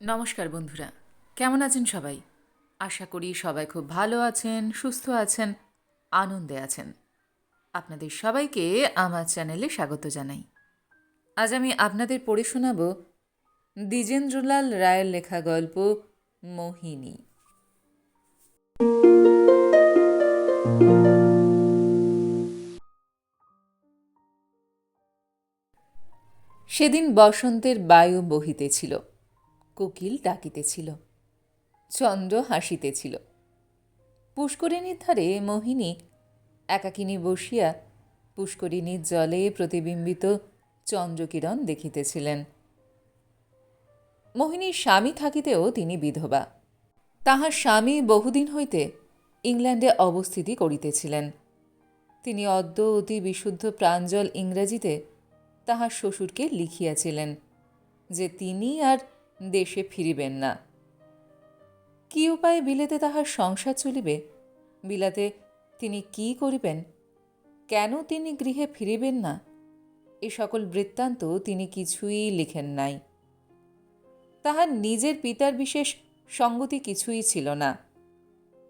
নমস্কার বন্ধুরা, কেমন আছেন সবাই? আশা করি সবাই খুব ভালো আছেন, সুস্থ আছেন, আনন্দে আছেন। আপনাদের সবাইকে আমার চ্যানেলে স্বাগত জানাই। আজ আমি আপনাদের পড়ে শোনাব দ্বিজেন্দ্রলাল রায়ের লেখা গল্প মোহিনী। সেদিন বসন্তের বায়ু বহিতেছিল। কোকিল ডাকিতেছিল। চন্দ্র হাসিতেছিল। পুষ্করিণীর ধারে মোহিনী একাকিনী বসিয়া পুষ্করিণীর জলে প্রতিবিম্বিত চন্দ্রকিরণ দেখিতেছিলেন। মোহিনীর স্বামী থাকিতেও তিনি বিধবা। তাহার স্বামী বহুদিন হইতে ইংল্যান্ডে অবস্থিতি করিতেছিলেন। তিনি অদ্য অতি বিশুদ্ধ প্রাঞ্জল ইংরেজিতে তাহার শ্বশুরকে লিখিয়াছিলেন যে তিনি আর দেশে ফিরিবেন না। কি উপায়ে বিলেতে তাহার সংসার চলিবে? বিলাতে তিনি কি করিবেন? কেন তিনি গৃহে ফিরিবেন না? এ সকল বৃত্তান্ত তিনি কিছুই লিখেন নাই। তাহার নিজের পিতার বিশেষ সঙ্গতি কিছুই ছিল না।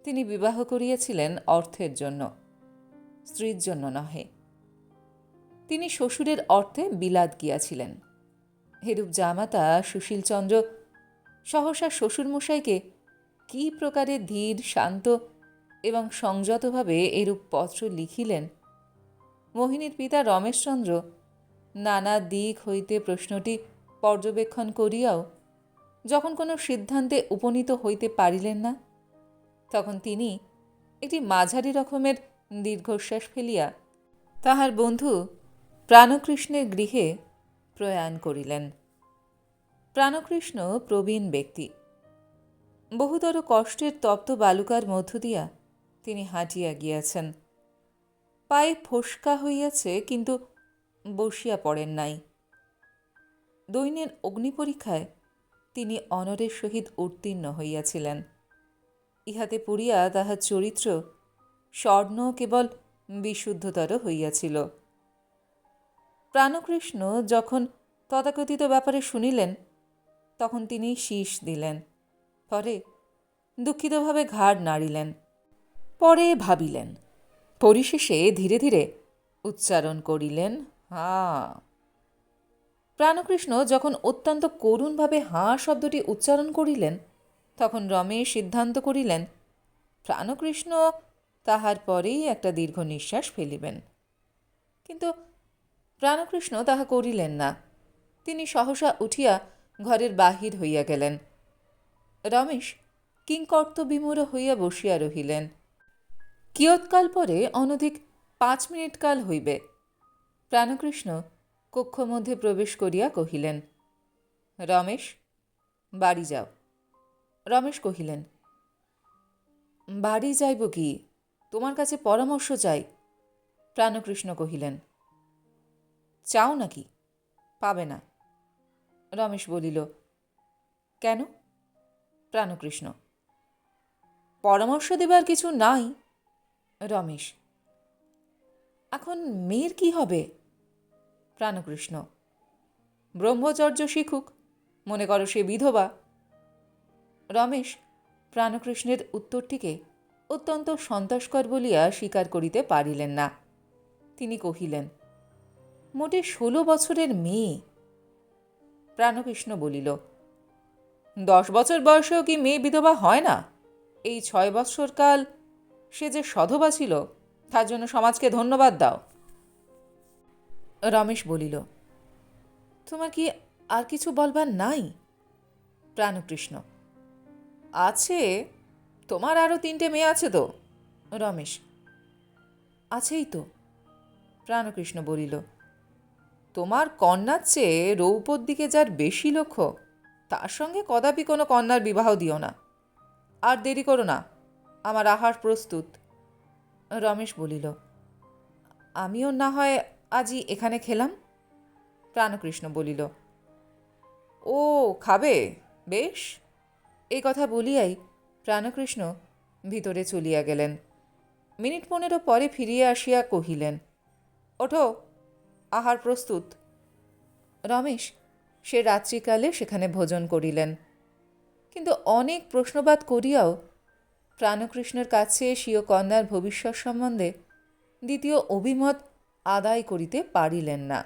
তিনি বিবাহ করিয়াছিলেন অর্থের জন্য, স্ত্রীর জন্য নহে। তিনি শ্বশুরের অর্থে বিলাত গিয়াছিলেন। হেরূপ জামাতা সুশীলচন্দ্র সহসা শ্বশুরমশাইকে কি প্রকারে ধীর, শান্ত এবং সংযতভাবে এরূপ পত্র লিখিলেন? মোহিনীর পিতা রমেশচন্দ্র, নানা দিক হইতে প্রশ্নটি পর্যবেক্ষণ করিয়াও যখন কোনো সিদ্ধান্তে উপনীত হইতে পারিলেন না, তখন তিনি একটি মাঝারি রকমের দীর্ঘশ্বাস ফেলিয়া তাহার বন্ধু প্রাণকৃষ্ণের গৃহে প্রয়াণ করিলেন। প্রাণকৃষ্ণ প্রবীণ ব্যক্তি। বহুতর কষ্টের তপ্ত বালুকার মধ্য দিয়া তিনি হাঁটিয়া গিয়াছেন। পায়ে ফোসকা হইয়াছে, কিন্তু বসিয়া পড়েন নাই। দৈন্যের অগ্নিপরীক্ষায় তিনি অনরের সহিত উত্তীর্ণ হইয়াছিলেন। ইহাতে পড়িয়া তাহার চরিত্র স্বর্ণ কেবল বিশুদ্ধতর হইয়াছিল। প্রাণকৃষ্ণ যখন তথাকথিত ব্যাপারে শুনিলেন, তখন তিনি শীষ দিলেন। পরে দুঃখিতভাবে ঘাড় নাড়িলেন। পরে ভাবিলেন, পরিশেষে ধীরে ধীরে উচ্চারণ করিলেন, হাঁ। প্রাণকৃষ্ণ যখন অত্যন্ত করুণভাবে হাঁ শব্দটি উচ্চারণ করিলেন, তখন রমেশ সিদ্ধান্ত করিলেন, প্রাণকৃষ্ণ, তাহার পরেই একটা দীর্ঘ নিঃশ্বাস ফেলিবেন। কিন্তু প্রাণকৃষ্ণ তাহা করিলেন না। তিনি সহসা উঠিয়া ঘরের বাহির হইয়া গেলেন। রমেশ কিংকর্তবিমূঢ় হইয়া বসিয়া রহিলেন। কিয়ৎকাল পরে অনধিক পাঁচ মিনিট কাল হইবে। প্রাণকৃষ্ণ কক্ষ মধ্যে প্রবেশ করিয়া কহিলেন, রমেশ, বাড়ি যাও। রমেশ কহিলেন, বাড়ি যাইব কি? তোমার কাছে পরামর্শ চাই। প্রাণকৃষ্ণ কহিলেন চাও নাকি? পাবে না। রমেশ বলিল, কেন? প্রাণকৃষ্ণ, পরামর্শ দেবার কিছু নাই। রমেশ, এখন মেয়ের কি হবে? প্রাণকৃষ্ণ, ব্রহ্মচর্য শিখুক, মনে করো সে বিধবা। রমেশ প্রাণকৃষ্ণের উত্তরটিকে অত্যন্ত সন্তোষকর বলিয়া স্বীকার করিতে পারিলেন না। তিনি কহিলেন মোটে ষোলো বছরের মেয়ে। প্রাণকৃষ্ণ বলিল, দশ বছর বয়সেও কি মেয়ে বিধবা হয় না? এই ছয় বৎসর কাল সে যে সধবা ছিল, তার জন্য সমাজকে ধন্যবাদ দাও। রমেশ বলিল, তোমার কি আর কিছু বলবার নাই? প্রাণকৃষ্ণ, আছে, তোমার আরও তিনটে মেয়ে আছে তো। রমেশ, আছেই তো। প্রাণকৃষ্ণ বলিল তোমার কন্যার চেয়ে রৌপর দিকে যার বেশি লক্ষ্য, তার সঙ্গে কদাপি কোনো কন্যার বিবাহ দিও না। আর দেরি করো না, আমার আহার প্রস্তুত। রমেশ বলিল, আমিও না হয় আজই এখানে খেলাম? প্রাণকৃষ্ণ বলিল, ও খাবে? বেশ। এই কথা বলিয়াই প্রাণকৃষ্ণ ভিতরে চলিয়া গেলেন। মিনিট পনেরো পরে ফিরিয়া আসিয়া কহিলেন, ওঠো আহার প্রস্তুত। রমেশ সে রাত্রিকালে সেখানে ভোজন করিলেন। কিন্তু অনেক প্রশ্নবাদ করিয়াও প্রাণকৃষ্ণের কাছে স্বীয় কন্যার ভবিষ্যৎ সম্বন্ধে দ্বিতীয় অভিমত আদায় করিতে পারিলেন না।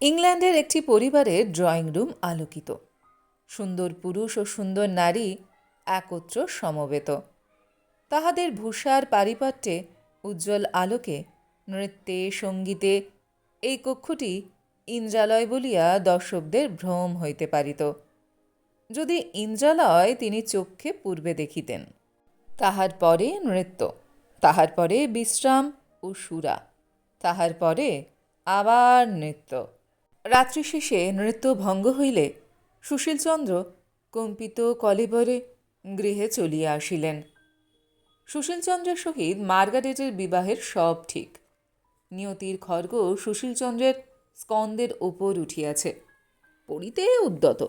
ইংল্যান্ডের একটি পরিবারের ড্রয়িং রুম আলোকিত। সুন্দর পুরুষ ও সুন্দর নারী একত্র সমবেত। তাহাদের ভূষার পারিপাট্যে উজ্জ্বল আলোকে, নৃত্যে, সঙ্গীতে এই কক্ষটি ইন্দ্রালয় বলিয়া দর্শকদের ভ্রম হইতে পারিত। যদি ইন্দ্রালয় তিনি চক্ষে পূর্বে দেখিতেন, তাহার পরে নৃত্য, তাহার পরে বিশ্রাম ও সুরা, তাহার পরে আবার নৃত্য। রাত্রি শেষে নৃত্য ভঙ্গ হইলে সুশীলচন্দ্র কম্পিত কলেবরে গৃহে চলিয়া আসিলেন। সুশীলচন্দ্রের সহিত মার্গারেটের বিবাহের সব ঠিক। নিয়তির খর্গ সুশীলচন্দ্রের স্কন্দের ওপর উঠিয়াছে। পড়িতে উদ্যত।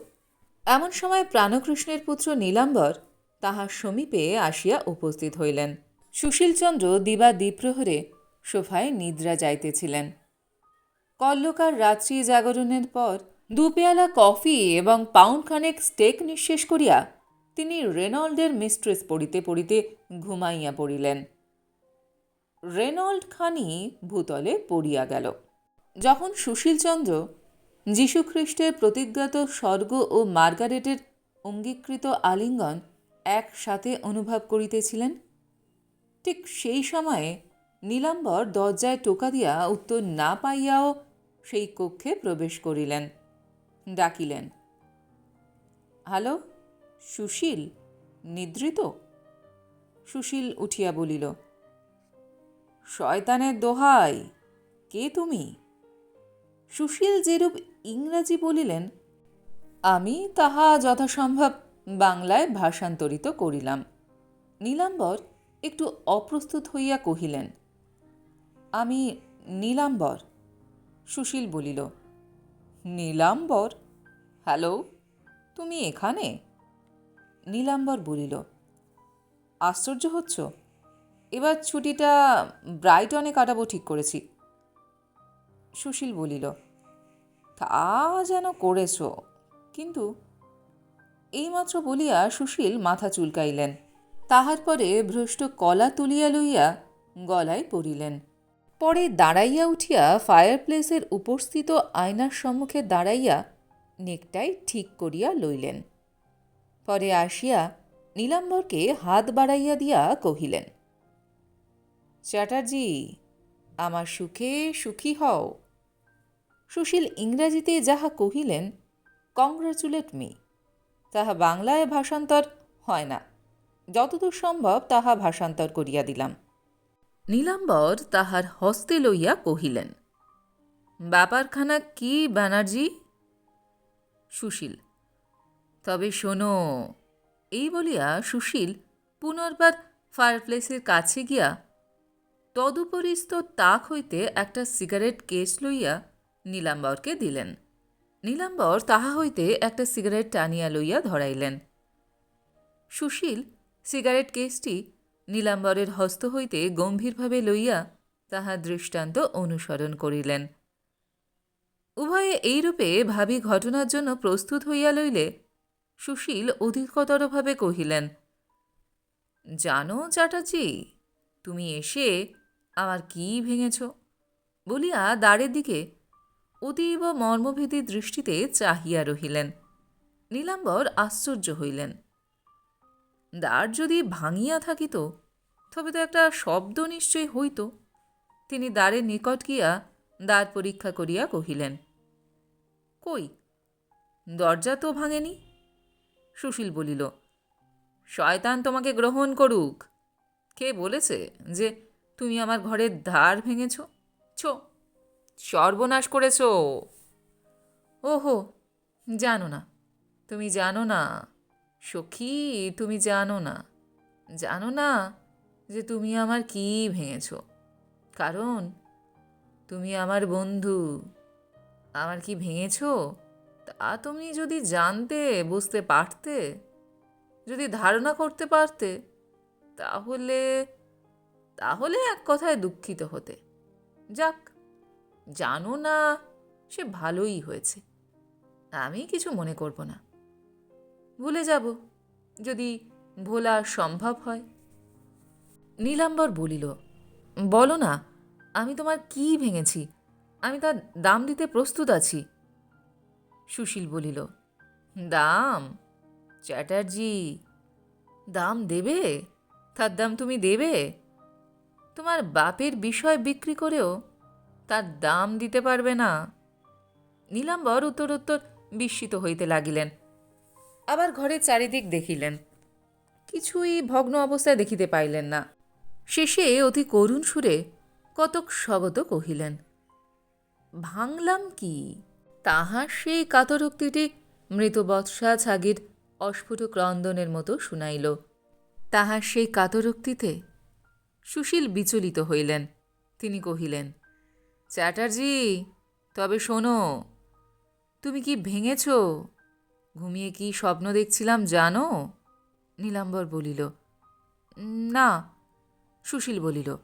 এমন সময় প্রাণকৃষ্ণের পুত্র নীলাম্বর তাহার সমীপে আসিয়া উপস্থিত হইলেন। সুশীলচন্দ্র দিবা দ্বিপ্রহরে সোফায় নিদ্রা যাইতেছিলেন। কল্লকার রাত্রি জাগরণের পর দুপেয়ালা কফি এবং পাউন্ড খানেক স্টেক নিঃশেষ করিয়া তিনি রেনল্ডের মিস্ট্রেস পড়িতে পড়িতে ঘুমাইয়া পড়িলেন। রেনল্ড খানি ভূতলে পড়িয়া গেল। যখন সুশীলচন্দ্র যীশুখ্রিস্টের প্রতিজ্ঞাত স্বর্গ ও মার্গারেটের অঙ্গীকৃত আলিঙ্গন একসাথে অনুভব করিতেছিলেন, ঠিক সেই সময়ে নীলাম্বর দরজায় টোকা দিয়া উত্তর না পাইয়াও সেই কক্ষে প্রবেশ করিলেন, ডাকিলেন, হ্যালো সুশীল নিদ্রিত? সুশীল উঠিয়া বলিল, শয়তানের দোহাই, কে তুমি? সুশীল যেরূপ ইংরাজি বলিলেন, আমি তাহা যথাসম্ভব বাংলায় ভাষান্তরিত করিলাম। নীলাম্বর একটু অপ্রস্তুত হইয়া কহিলেন, আমি নীলাম্বর। সুশীল বলিল, নীলাম্বর? হ্যালো, তুমি এখানে? নীলাম্বর বলিল, আশ্চর্য হচ্ছ? এবার ছুটিটা ব্রাইটনে কাটাবো ঠিক করেছি। সুশীল বলিল, তা যেন করেছ। কিন্তু এইমাত্র বলিয়া সুশীল মাথা চুলকাইলেন। তাহার পরে ভ্রষ্ট কলা তুলিয়া লইয়া গলায় পড়িলেন। পরে দাঁড়াইয়া উঠিয়া ফায়ারপ্লেসের উপস্থিত আয়নার সম্মুখে দাঁড়াইয়া নেকটাই ঠিক করিয়া লইলেন। পরে আসিয়া নীলাম্বরকে হাত বাড়াইয়া দিয়া কহিলেন, চ্যাটার্জি, আমার সুখে সুখী হও। সুশীল ইংরাজিতে যাহা কহিলেন, কংগ্রাচুলেট মি। তাহা বাংলায় ভাষান্তর হয় না। যতদূর সম্ভব তাহা ভাষান্তর করিয়া দিলাম। নীলাম্বর তাহার হস্তে লইয়া কহিলেন, ব্যাপারখানা কি ব্যানার্জি? সুশীল তবে শোনো, এই বলিয়া সুশীল পুনর্বার ফায়ারপ্লেসের কাছে গিয়া তদুপরিস্থ তাক হইতে একটা সিগারেট কেস লইয়া নীলাম্বরকে দিলেন। নীলাম্বর তাহা হইতে একটা সিগারেট টানিয়া লইয়া ধরাইলেন। সুশীল সিগারেট কেসটি নীলাম্বরের হস্ত হইতে গম্ভীরভাবে লইয়া তাহার দৃষ্টান্ত অনুসরণ করিলেন। উভয়ে এইরূপে ভাবি ঘটনার জন্য প্রস্তুত হইয়া লইলে সুশীল অধিকতরভাবে কহিলেন, জানো চ্যাটার্জি, তুমি এসে আমার কি ভেঙেছ? বলিয়া দ্বারের দিকে অতীব মর্মভেদী দৃষ্টিতে চাহিয়া রহিলেন। নীলাম্বর আশ্চর্য হইলেন, দ্বার যদি ভাঙিয়া থাকিত, তবে তো একটা শব্দ নিশ্চয় হইত? তিনি দ্বারের নিকট গিয়া দ্বার পরীক্ষা করিয়া কহিলেন, কই, দরজা তো ভাঙেনি? সুশীল বলিল, শয়তান তোমাকে গ্রহণ করুক। কে বলেছে যে, তুমি আমার ঘরের ধার ভেঙেছ? ছো, সর্বনাশ করেছ। ওহো, জানো না, তুমি জানো না, সখী, তুমি জানো না জানো না যে তুমি আমার কি ভেঙেছ। কারণ, তুমি আমার বন্ধু, আমার কি ভেঙেছ? তা তুমি যদি জানতে, বুঝতে পারতে, যদি ধারণা করতে পারতে, তাহলে তাহলে এক কথায় দুঃখিত হতে। যাক, জানো না, সে ভালোই হয়েছে। আমি কিছু মনে করব না। ভুলে যাব, যদি ভোলা সম্ভব হয়। নীলাম্বর বলিল, বলো না, আমি তোমার কি ভেঙেছি? আমি তার দাম দিতে প্রস্তুত আছি। সুশীল বলিল, দাম, চ্যাটার্জি, দাম দেবে? তার দাম তুমি দেবে? তোমার বাপের বিষয় বিক্রি করেও তার দাম দিতে পারবে না। নীলাম্বর উত্তরোত্তর বিস্মিত হইতে লাগিলেন। আবার ঘরের চারিদিক দেখিলেন। কিছুই ভগ্ন অবস্থায় দেখিতে পাইলেন না। শেষে অতি করুণ সুরে কতক স্বগত কহিলেন, ভাঙলাম কি? তাহার সেই কাতরোক্তিটি মৃত বৎসা ছাগির অস্ফুট ক্রন্দনের মতো শুনাইল। তাহার সেই কাতরোক্তিতে সুশীল বিচলিত হইলেন। তিনি কহিলেন, চ্যাটার্জি, তবে শোনো, তুমি কি ভেঙেছ? ঘুমিয়ে কি স্বপ্ন দেখছিলাম জানো? নীলাম্বর বলিল, না। সুশীল বলিল,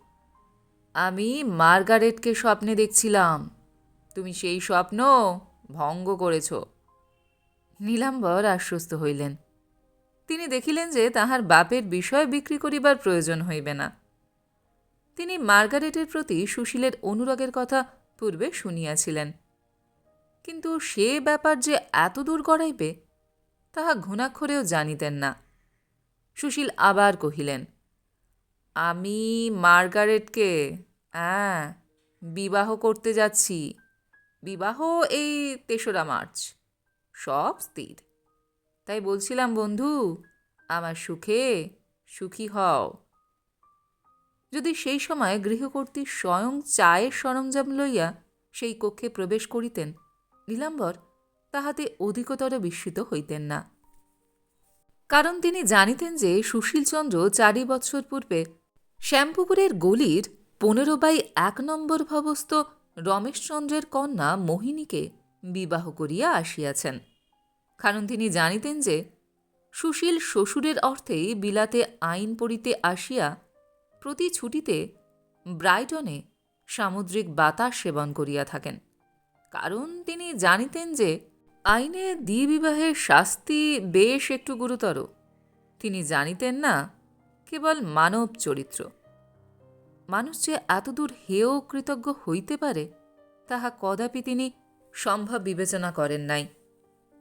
আমি মার্গারেটকে স্বপ্নে দেখছিলাম। তুমি সেই স্বপ্ন ভঙ্গ করেছ। নীলাম্বর আশ্বস্ত হইলেন। তিনি দেখিলেন যে তাহার বাপের বিষয় বিক্রি করিবার প্রয়োজন হইবে না। তিনি মার্গারেটের প্রতি সুশীলের অনুরাগের কথা পূর্বে শুনিয়াছিলেন। কিন্তু সে ব্যাপার যে এত দূর গড়াইবে, তাহা ঘুণাক্ষরেও জানিতেন না। সুশীল আবার কহিলেন, আমি মার্গারেটকে হ্যাঁ বিবাহ করতে যাচ্ছি। বিবাহ এই তেসরা মার্চ। সব স্থির। তাই বলছিলাম, বন্ধু, আমার সুখে সুখী হও। যদি সেই সময় গৃহকর্ত্রী স্বয়ং চায়ের সরঞ্জাম লইয়া সেই কক্ষে প্রবেশ করিতেন, নীলাম্বর তাহাতে অধিকতর বিস্মিত হইতেন না। কারণ তিনি জানিতেন যে সুশীলচন্দ্র চারি বৎসর পূর্বে শ্যামপুকুরের গলির পনেরো বাই এক নম্বর ভবস্থ রমেশচন্দ্রের কন্যা মোহিনীকে বিবাহ করিয়া আসিয়াছেন। কারণ তিনি জানিতেন যে, সুশীল শ্বশুরের অর্থেই বিলাতে আইন পড়িতে আসিয়া প্রতি ছুটিতে ব্রাইটনে সামুদ্রিক বাতাস সেবন করিয়া থাকেন। কারণ তিনি জানিতেন যে, আইনে দ্বিবিবাহের শাস্তি বেশ একটু গুরুতর। তিনি জানিতেন না, কেবল মানব চরিত্র। মানুষ যে এতদূর হেয় কৃতজ্ঞ হইতে পারে, তাহা কদাপি তিনি সম্ভব বিবেচনা করেন নাই।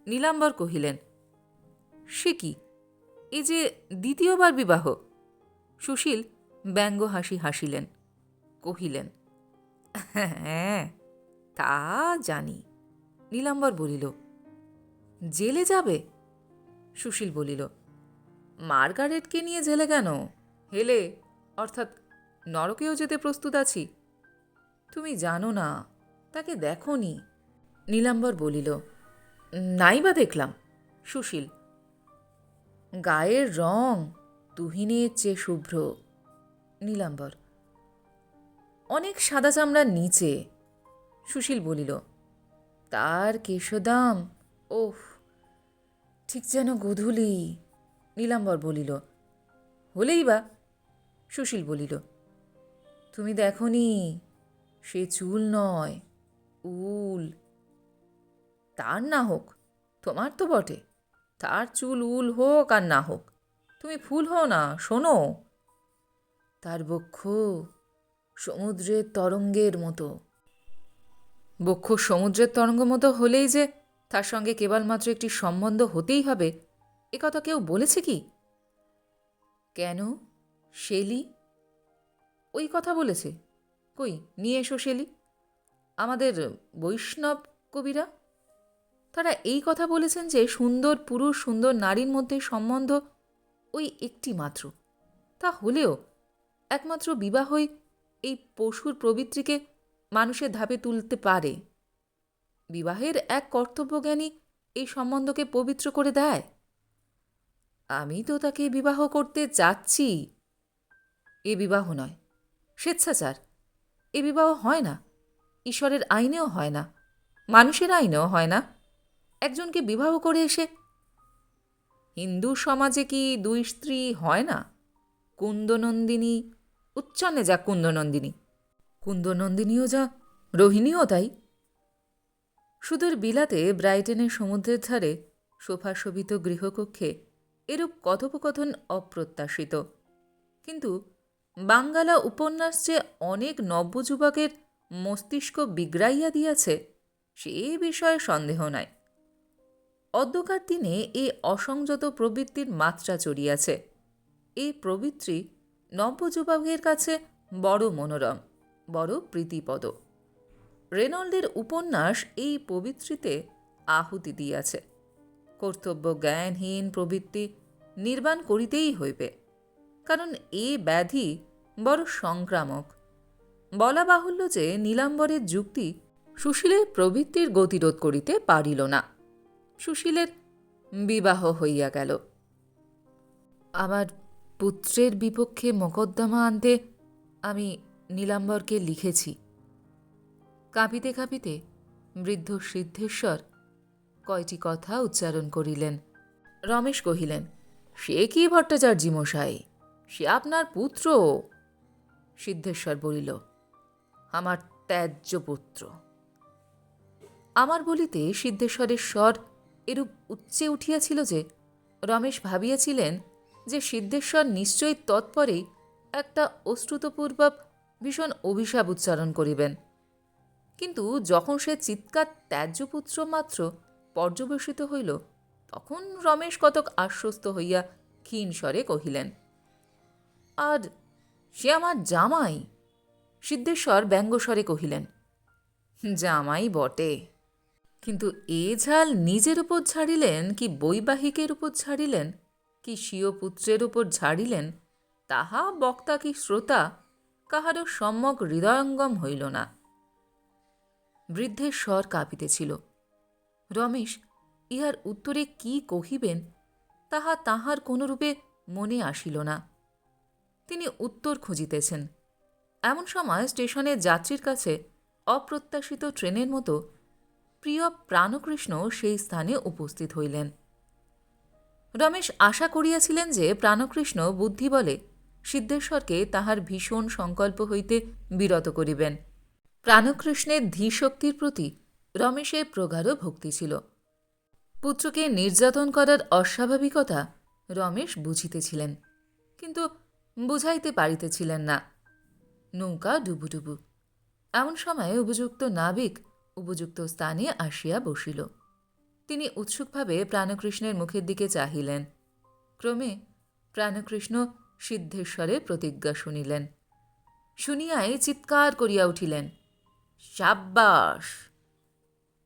নীলাম্বর কহিলেন, সে কি? এ যে দ্বিতীয়বার বিবাহ? সুশীল ব্যঙ্গ হাসি হাসিলেন, কহিলেন হ্যাঁ তা জানি। নীলাম্বর বলিল, জেলে যাবে? সুশীল বলিল, মার্গারেটকে নিয়ে জেলে কেন? হেলে, অর্থাৎ নরকেও যেতে প্রস্তুত আছি। তুমি জানো না, তাকে দেখনি। নীলাম্বর বলিল নাই বা দেখলাম, সুশীল। গায়ের রং তুহিনের চেয়ে শুভ্র। নীলাম্বর, অনেক সাদা চামড়ার নিচে, সুশীল বলিল, তার কেশদাম, ওহ, ঠিক যেন গধূলি। নীলাম্বর বলিল, হলেই বা, সুশীল বলিল তুমি দেখনি? সে চুল নয়, উল। তার না হোক, তোমার তো বটে। তার চুল উল হোক আর না হোক, তুমি ফুল হও না, শোনো। তার বক্ষ সমুদ্রের তরঙ্গের মতো। বক্ষ সমুদ্রের তরঙ্গ মতো হলেই যে তার সঙ্গে কেবলমাত্র একটি সম্বন্ধ হতেই হবে, এ কথা কেউ বলেছে কি? কেন? শেলি? ওই কথা বলেছে। কই, নিয়ে এসো শেলি। আমাদের বৈষ্ণব কবিরা, তারা এই কথা বলেছেন যে সুন্দর পুরুষ, সুন্দর নারীর মধ্যে সম্বন্ধ ওই একটি মাত্র। তা হলেও একমাত্র বিবাহই এই পশুর প্রবৃত্তিকে মানুষের ধাপে তুলতে পারে। বিবাহের এক কর্তব্যজ্ঞানী এই সম্বন্ধকে পবিত্র করে দেয়। আমি তো তাকে বিবাহ করতে যাচ্ছি এ বিবাহ নয়। স্বেচ্ছাচার। এ বিবাহ হয় না। ঈশ্বরের আইনেও হয় না। মানুষের আইনেও হয় না। একজনকে বিবাহ করে এসে হিন্দু সমাজে কি দুই স্ত্রী হয় না? কুন্দনন্দিনী উচ্চনে যা কুন্দনন্দিনী। কুন্দনন্দিনীও যা রোহিণীও তাই। সুদূর বিলাতে ব্রাইটেনের সমুদ্রের ধারে শোভাশোভিত গৃহকক্ষে এরূপ কথোপকথন অপ্রত্যাশিত। কিন্তু বাঙ্গালা উপন্যাস যে অনেক নব্যযুবকের মস্তিষ্ক বিগড়াইয়া দিয়াছে, সে বিষয়ে সন্দেহ নাই। অদ্যকার দিনে এ অসংযত প্রবৃত্তির মাত্রা চড়িয়াছে। এই প্রবৃত্তি নব্যযুবকের কাছে বড় মনোরম, বড় প্রীতিপদ। রেনল্ডের উপন্যাস এই পবিত্রিতে আহুতি দিয়াছে। কর্তব্য জ্ঞানহীন প্রবৃত্তি নির্বাণ করিতেই হইবে, কারণ এ ব্যাধি বড় সংক্রামক। বলা বাহুল্য যে নীলাম্বরের যুক্তি সুশীলের প্রবৃত্তির গতিরোধ করিতে পারিল না। সুশীলের বিবাহ হইয়া গেল। আমার পুত্রের বিপক্ষে মকদ্দমা আনতে আমি নীলাম্বরকে লিখেছি। কাঁপিতে কাঁপিতে বৃদ্ধ সিদ্ধেশ্বর কয়টি কথা উচ্চারণ করিলেন। রমেশ কহিলেন, সে কি ভট্টাচার্যি মশাই সে আপনার পুত্র? সিদ্ধেশ্বর বলিল, আমার ত্যায্য পুত্র। আমার বলিতে সিদ্ধেশ্বরের স্বর এরূপ উচ্চে উঠিয়াছিল যে, রমেশ ভাবিয়াছিলেন যে সিদ্ধেশ্বর নিশ্চয়ই তৎপরেই একটা অশ্রুতপূর্বক ভীষণ অভিশাপ উচ্চারণ করিবেন। কিন্তু যখন সে চিৎকার ত্যায্যপুত্র মাত্র পর্যবেসিত হইল, তখন রমেশ কতক আশ্বস্ত হইয়া ক্ষীণ স্বরে কহিলেন, আর সে আমার জামাই। সিদ্ধেশ্বর ব্যঙ্গস্বরে কহিলেন, জামাই বটে। কিন্তু এ ঝাল নিজের উপর ছাড়িলেন কি বৈবাহিকের উপর ছাড়িলেন কি স্বীয় পুত্রের উপর ঝাড়িলেন, তাহা বক্তা কি শ্রোতা, কাহারও সম্যক হৃদয়ঙ্গম হইল না। বৃদ্ধের স্বর কাঁপিতেছিল, রমেশ, ইহার উত্তরে কি কহিবেন, তাহা তাহার কোনরূপে মনে আসিল না। তিনি উত্তর খুঁজিতেছেন। এমন সময় স্টেশনে যাত্রীর কাছে অপ্রত্যাশিত ট্রেনের মতো প্রিয় প্রাণকৃষ্ণ সেই স্থানে উপস্থিত হইলেন। রমেশ আশা করিয়াছিলেন যে প্রাণকৃষ্ণ বুদ্ধি বলে সিদ্ধেশ্বরকে তাহার ভীষণ সংকল্প হইতে বিরত করিবেন। প্রাণকৃষ্ণের ধীশক্তির প্রতি রমেশের প্রগাঢ় ভক্তি ছিল। পুত্রকে নির্যাতন করার অস্বাভাবিকতা রমেশ বুঝিতেছিলেন। কিন্তু বুঝাইতে পারিতেছিলেন না। নৌকা ডুবুডুবু। এমন সময়ে উপযুক্ত নাবিক উপযুক্ত স্থানে আসিয়া বসিল। তিনি উৎসুকভাবে প্রাণকৃষ্ণের মুখের দিকে চাহিলেন। ক্রমে প্রাণকৃষ্ণ সিদ্ধেশ্বরের প্রতিজ্ঞা শুনিলেন। শুনিয়াই চিৎকার করিয়া উঠিলেন, সাব্বাস!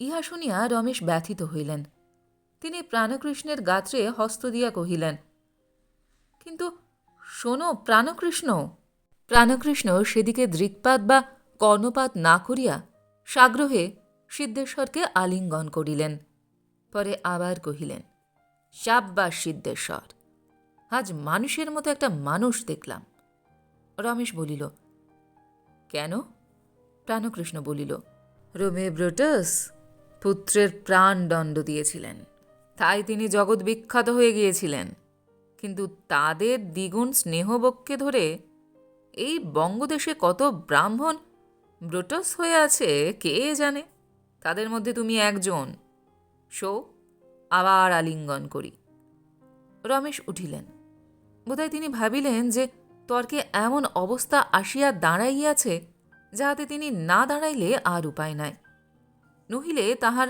ইহা শুনিয়া রমেশ ব্যথিত হইলেন। তিনি প্রাণকৃষ্ণের গাত্রে হস্ত দিয়া কহিলেন, কিন্তু শোনো, প্রাণকৃষ্ণ। প্রাণকৃষ্ণ সেদিকে দৃক্পাত বা কর্ণপাত না করিয়া সাগ্রহে সিদ্ধেশ্বরকে আলিঙ্গন করিলেন। পরে আবার কহিলেন সাব্বাস সিদ্ধেশ্বর, আজ মানুষের মতো একটা মানুষ দেখলাম। রমেশ বলিল, কেন? প্রাণকৃষ্ণ বলিল, রোমে ব্রোটাস পুত্রের প্রাণ দণ্ড দিয়েছিলেন। তাই তিনি জগৎ বিখ্যাত হয়ে গিয়েছিলেন। কিন্তু তাদের দ্বিগুণ স্নেহবক্ষে ধরে এই বঙ্গদেশে কত ব্রাহ্মণ ব্রোটস হয়ে আছে কে জানে? তাদের মধ্যে তুমি একজন। শো, আবার আলিঙ্গন করি। রমেশ উঠিলেন। বোধহয় তিনি ভাবিলেন যে তর্কে এমন অবস্থা আসিয়া দাঁড়াইয়াছে যাহাতে তিনি না দাঁড়াইলে আর উপায় নাই। নহিলে তাহার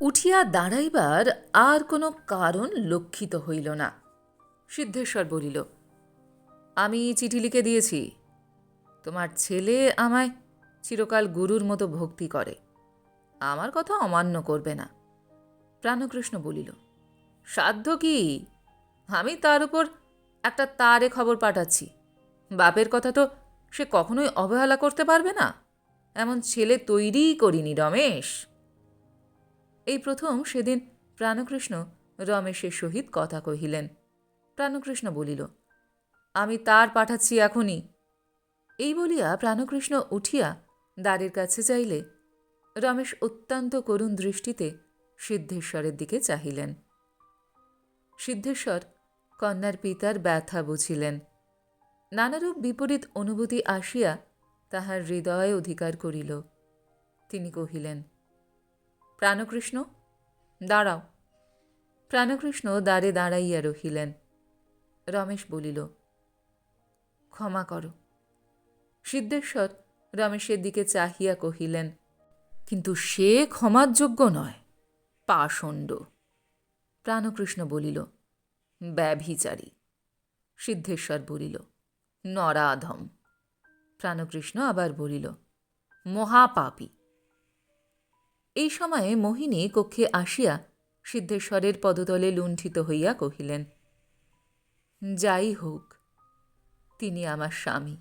উঠিয়া দাঁড়াইবার আর কোনো কারণ লক্ষিত হইল না। সিদ্ধেশ্বর বলিল, আমি চিঠি লিখে দিয়েছি। তোমার ছেলে আমায় চিরকাল গুরুর মতো ভক্তি করে। আমার কথা অমান্য করবে না। প্রাণকৃষ্ণ বলিল, সাধ্য কি? আমি তার উপর একটা তারে খবর পাঠাচ্ছি। বাপের কথা তো সে কখনোই অবহেলা করতে পারবে না। এমন ছেলে তৈরিই করিনি, রমেশ। এই প্রথম সেদিন প্রাণকৃষ্ণ রমেশের সহিত কথা কহিলেন। প্রাণকৃষ্ণ বলিল, আমি তার পাঠাচ্ছি এখনই। এই বলিয়া প্রাণকৃষ্ণ উঠিয়া দ্বারের কাছে চাইলে রমেশ অত্যন্ত করুণ দৃষ্টিতে সিদ্ধেশ্বরের দিকে চাহিলেন। সিদ্ধেশ্বর কন্যার পিতার ব্যথা বুঝিলেন। নানারূপ বিপরীত অনুভূতি আসিয়া তাহার হৃদয় অধিকার করিল। তিনি কহিলেন, প্রাণকৃষ্ণ, দাঁড়াও। প্রাণকৃষ্ণ দ্বারে দাঁড়াইয়া রহিলেন। রমেশ বলিল, ক্ষমা করো। সিদ্ধেশ্বর রমেশের দিকে চাহিয়া কহিলেন, কিন্তু সে ক্ষমার যোগ্য নয়, পাষণ্ড। প্রাণকৃষ্ণ বলিল, ব্যভিচারী। সিদ্ধেশ্বর বলিল, নরাধম। প্রাণকৃষ্ণ আবার বলিল, মহাপাপী। এই সময়ে মোহিনী কক্ষে আসিয়া সিদ্ধেশ্বরের পদতলে লুণ্ঠিত হইয়া কহিলেন যাই হোক, তিনি আমার স্বামী।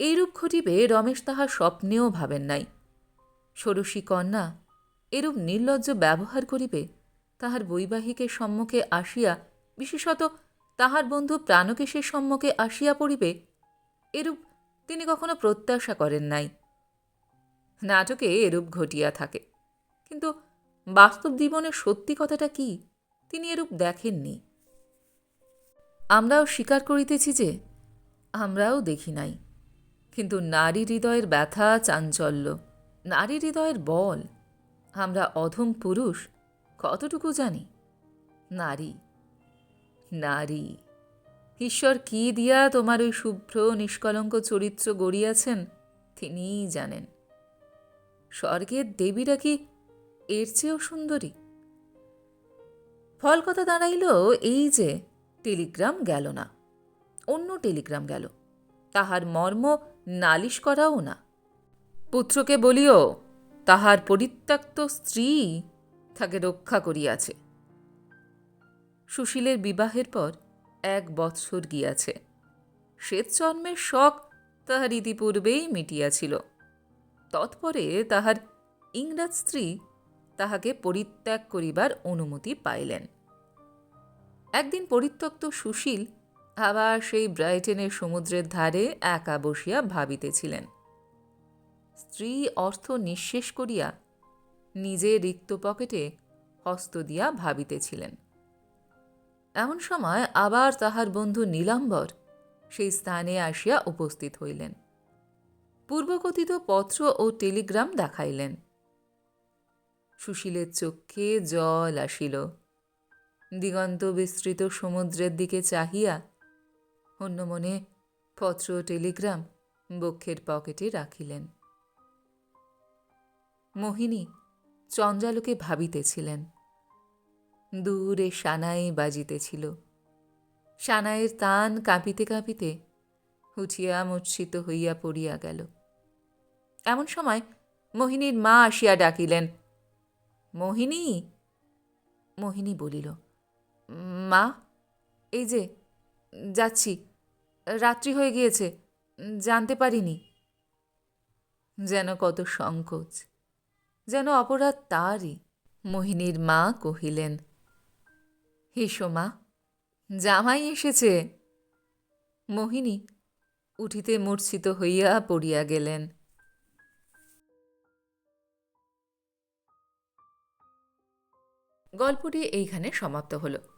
এইরূপ ঘটিবে রমেশ তাহা স্বপ্নেও ভাবেন নাই। ষোড়শী কন্যা এরূপ নির্লজ্জ ব্যবহার করিবে, তাহার বৈবাহিকের সম্মুখে আসিয়া, বিশেষত তাহার বন্ধু প্রাণকেশের সম্মুখে আসিয়া পড়িবে, এরূপ তিনি কখনো প্রত্যাশা করেন নাই। নাটকে এরূপ ঘটিয়া থাকে, কিন্তু বাস্তব জীবনের সত্যি কথাটা কি, তিনি এরূপ দেখেননি। আমরাও স্বীকার করিতেছি যে, আমরাও দেখি নাই। কিন্তু নারী হৃদয়ের ব্যথা চাঞ্চল্য, নারী হৃদয়ের বল, আমরা অধম পুরুষ, কতটুকু জানি? নারী নারী, ঈশ্বর কি দিয়া তোমার ওই শুভ্র নিষ্কলঙ্ক চরিত্র গড়িয়াছেন তিনিই জানেন। স্বর্গের দেবীরা কি এর চেয়েও সুন্দরী? ফল কথা দাঁড়াইল এই যে টেলিগ্রাম গেল না। অন্য টেলিগ্রাম গেল। তাহার মর্ম নালিশ করাও না। পুত্রকে বলিও, তাহার পরিত্যক্ত স্ত্রী তাকে রক্ষা করিয়াছে। সুশীলের বিবাহের পর এক বৎসর গিয়াছে। শ্বেতজন্মের শখ তাহার ইতিপূর্বেই মিটিয়াছিল। তৎপরে তাহার ইংরাজ স্ত্রী তাহাকে পরিত্যাগ করিবার অনুমতি পাইলেন। একদিন পরিত্যক্ত সুশীল আবার সেই ব্রাইটেনের সমুদ্রের ধারে একা বসিয়া ভাবিতেছিলেন। স্ত্রী অর্থ নিঃশেষ করিয়া নিজে রিক্ত পকেটে হস্ত দিয়া ভাবিতেছিলেন। এমন সময় আবার তাহার বন্ধু নীলাম্বর সেই স্থানে আসিয়া উপস্থিত হইলেন। পূর্বকথিত পত্র ও টেলিগ্রাম দেখাইলেন। সুশীলের চক্ষে জল আসিল। দিগন্ত বিস্তৃত সমুদ্রের দিকে চাহিয়া অন্য মনে পত্র টেলিগ্রাম বক্ষের পকেটে রাখিলেন। মোহিনী চন্দ্রালোকে ভাবিতেছিলেন। দূরে সানাই বাজিতেছিল। সানাইয়ের তান কাঁপিতে কাঁপিতে উঠিয়া মূর্ছিত হইয়া পড়িয়া গেল। এমন সময় মোহিনীর মা আসিয়া ডাকিলেন, মোহিনী? মোহিনী বলিল মা, এই যে, যাচ্ছি। রাত্রি হয়ে গিয়েছে, জানতে পারিনি। যেন কত সংকোচ, যেন অপরাধ তারই, মোহিনীর মা কহিলেন হেসো মা, জামাই এসেছে। মোহিনী উঠিতে মূর্ছিত হইয়া পড়িয়া গেলেন। গল্পটি এইখানে সমাপ্ত হলো।